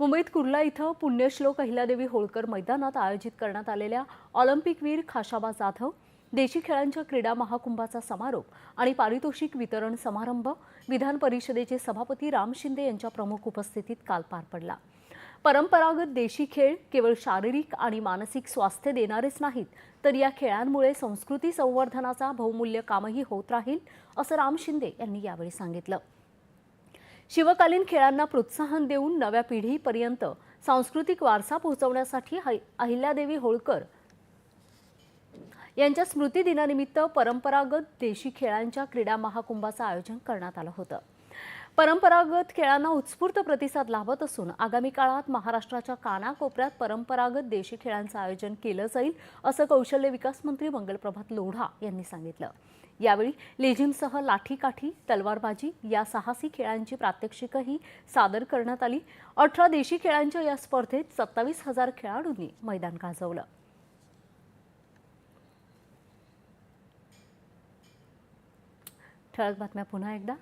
मुंबईत कुर्ला इथं पुण्यश्लोक अहिल्यादेवी होळकर मैदानात आयोजित करण्यात आलेल्या ऑलिम्पिकवीर खाशाबा जाधव देशी खेळांच्या क्रीडा महाकुंभाचा समारोप आणि पारितोषिक वितरण समारंभ विधान परिषदेचे सभापती राम शिंदे यांच्या प्रमुख उपस्थितीत काल पार पडला. परंपरागत देशी खेळ केवळ शारीरिक आणि मानसिक स्वास्थ्य देणारेच नाहीत तर या खेळांमुळे संस्कृती संवर्धनाचा बहुमूल्य कामही होत राहील असं राम शिंदे यांनी यावेळी सांगितलं. शिवकालीन खेळांना प्रोत्साहन देऊन नव्या पिढीपर्यंत सांस्कृतिक वारसा पोहोचवण्यासाठी अहिल्यादेवी होळकर यांच्या स्मृती दिनानिमित्त परंपरागत देशी खेळांच्या क्रीडा महाकुंभाचं आयोजन करण्यात आलं होतं. परंपरागत खेळांना उत्स्फूर्त प्रतिसाद लाभत असून आगामी काळात महाराष्ट्राच्या कानाकोपऱ्यात परंपरागत देशी खेळांचं आयोजन केलं जाईल असं कौशल्य विकास मंत्री मंगलप्रभात लोढा यांनी सांगितलं. यावेळी लेझिमसह लाठीकाठी तलवारबाजी या साहसी खेळांची प्रात्यक्षिकही सादर करण्यात आली. अठरा देशी खेळांच्या या स्पर्धेत सत्तावीस हजार खेळाडूंनी मैदान गाजवलं. ठळक बातम्या पुन्हा एकदा.